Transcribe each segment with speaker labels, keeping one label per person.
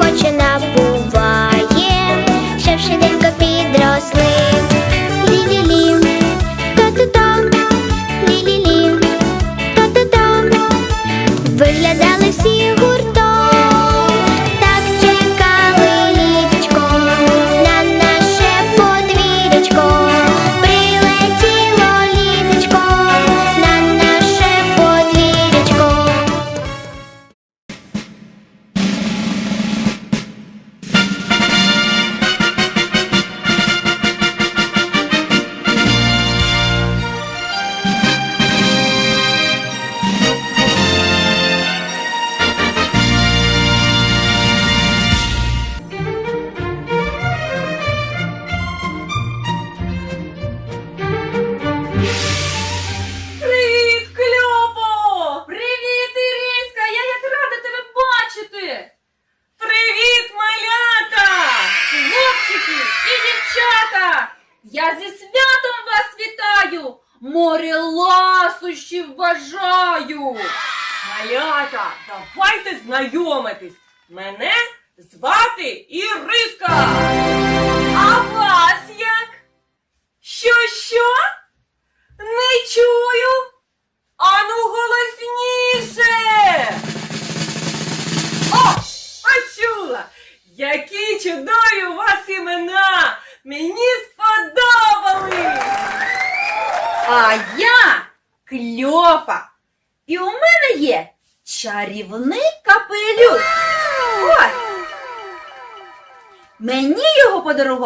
Speaker 1: всіх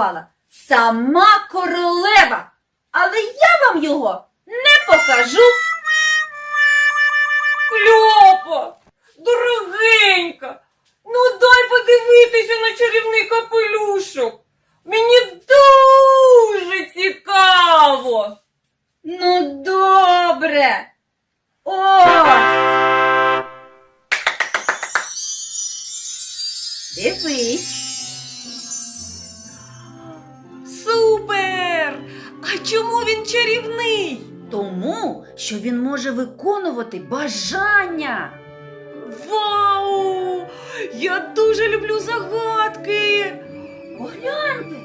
Speaker 2: його сама королева, але я вам його не покажу. Кльопа, дорогенька, ну дай подивитися на чарівний капелюшок. Мені дуже цікаво. Ну, добре. Ось. Дивись. А чому він чарівний? Тому, що він може виконувати бажання. Вау! Я дуже люблю загадки. Погляньте,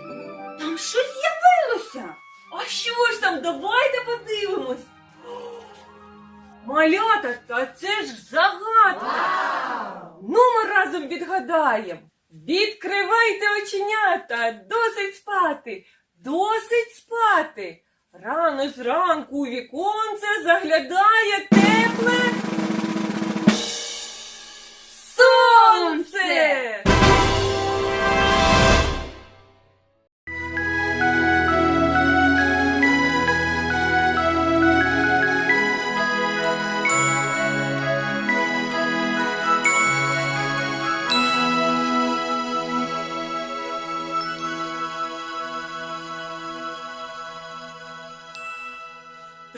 Speaker 2: там щось з'явилося. А що ж там? Давайте подивимось. Малята, та це ж загадка. Ну, ми разом відгадаємо. Відкривайте оченята, досить спати, досить спати. Рано зранку у віконце заглядає тепле сонце.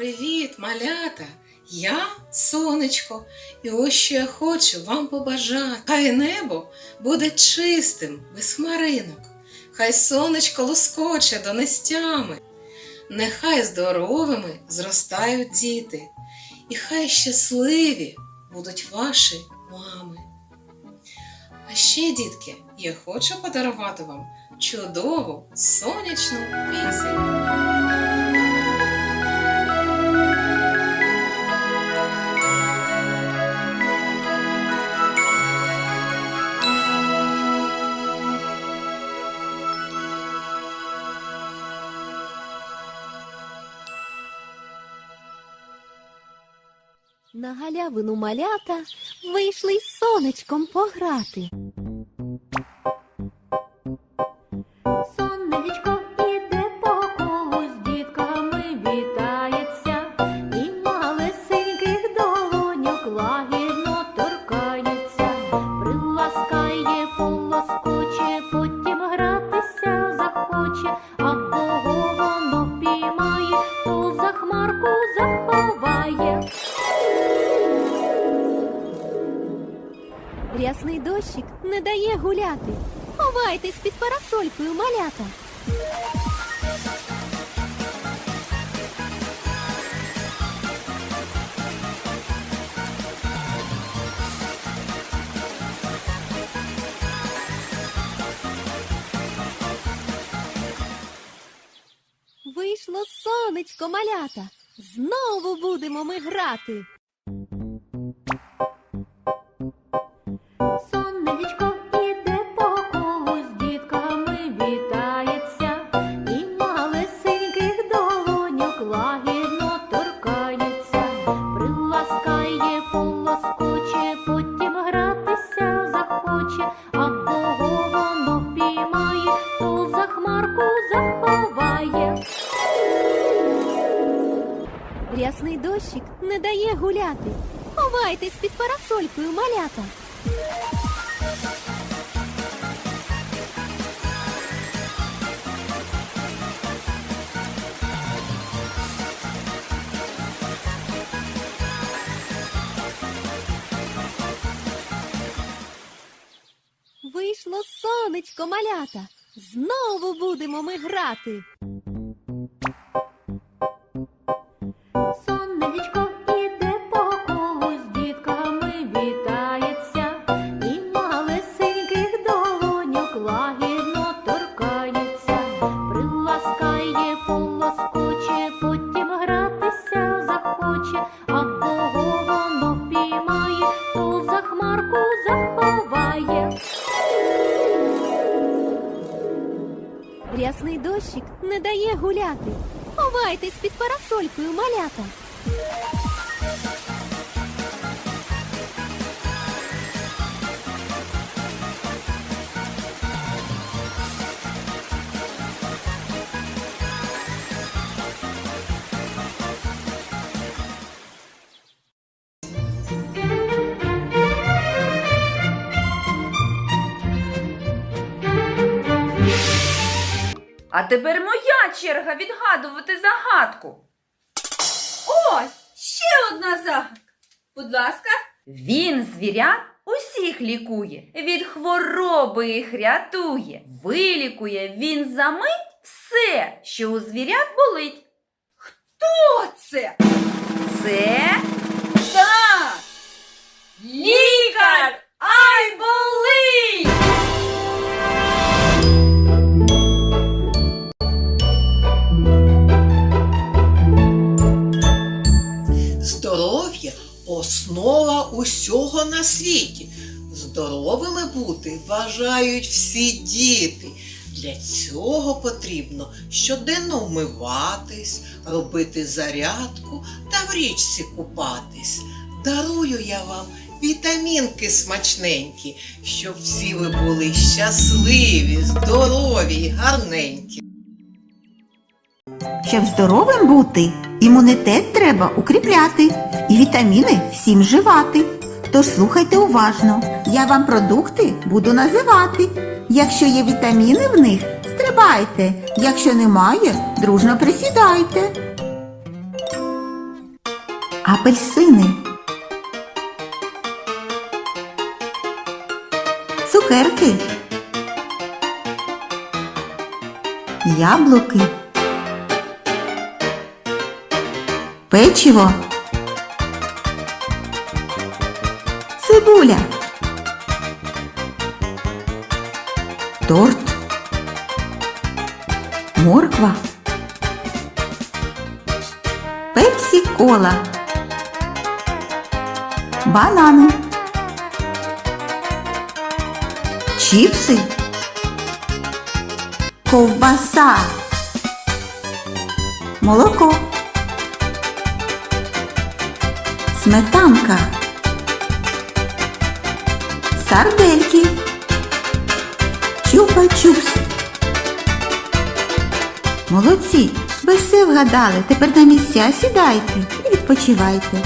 Speaker 3: Привіт, малята! Я сонечко, і ось що я хочу вам побажати. Хай небо буде чистим, без хмаринок, хай сонечко лоскоче донестями, нехай здоровими зростають діти, і хай щасливі будуть ваші мами. А ще, дітки, я хочу подарувати вам чудову сонячну пісню.
Speaker 4: Галявину малята вийшли й сонечком пограти. Рясний дощик не дає гуляти. Ховайтесь під парасолькою малята. Вийшло сонечко малята. Знову будемо ми грати. Рясний дощик не дає гуляти. Ховайтесь під парасолькою, малята. Вийшло сонечко, малята. Знову будемо ми грати. Дає гуляти. Ховайтесь під парасолькою, малята.
Speaker 5: А тепер моя черга відгадувати загадку. Ось ще одна загадка. Будь ласка. Він звірят усіх лікує, від хвороби їх рятує. Вилікує він за мить все, що у звірят болить. Хто це? Це так! Лікар! Ай
Speaker 3: на світі. Здоровими бути бажають всі діти. Для цього потрібно щоденно вмиватись, робити зарядку та в річці купатись. Дарую я вам вітамінки смачненькі, щоб всі ви були щасливі, здорові й гарненькі.
Speaker 6: Щоб здоровим бути, імунітет треба укріпляти і вітаміни всім вживати. Тож слухайте уважно, я вам продукти буду називати. Якщо є вітаміни в них, стрибайте. Якщо немає, дружно присідайте. Апельсини. Цукерки. Яблуки. Печиво. Цибуля. Торт. Морква. Пепсі кола. Банани. Чіпси. Ковбаса. Молоко. Сметанка. Сардельки. Чупа-чупс. Молодці, ви все вгадали. Тепер на місця сідайте і відпочивайте.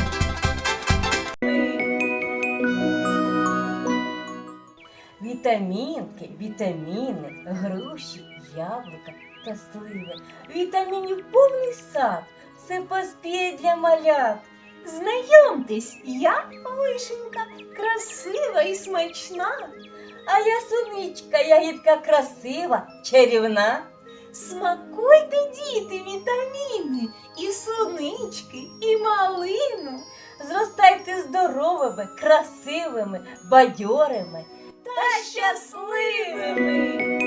Speaker 7: Вітамінки, вітаміни, груші, яблука та сливи. Вітамінів повний сад. Все поспіє для малят. Знайомтесь, я вишенька, красива і смачна. А я суничка, ягідка красива, чарівна. Смакуйте, діти, вітаміни, і сунички, і малину. Зростайте здоровими, красивими, бадьорими та щасливими.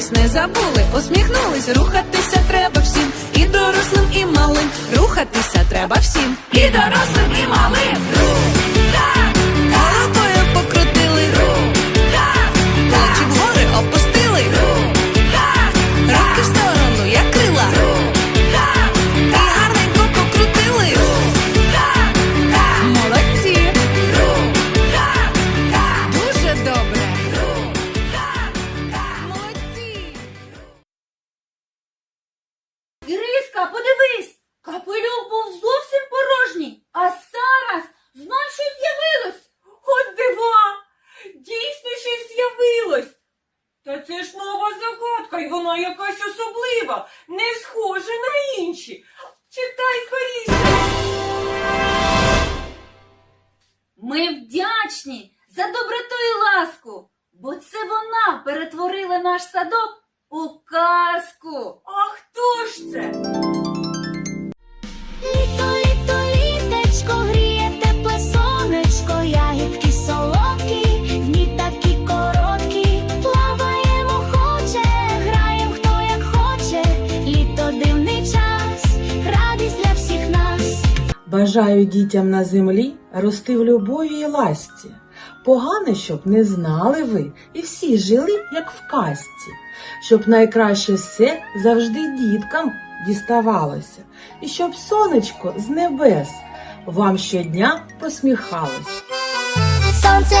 Speaker 8: Підтягнулись, не забули, усміхнулись, рухатися треба всім, і
Speaker 9: дорослим, і малим, рухатися треба всім, і дорослим, і малим. Доброту ласку, бо це вона перетворила наш садок у казку. А хто ж це?
Speaker 7: Бажаю дітям на землі рости в любові і ласті. Погане, щоб не знали ви, і всі жили, як в казці, щоб найкраще все завжди діткам діставалося, і щоб сонечко з небес вам щодня посміхалось.
Speaker 1: Сонце,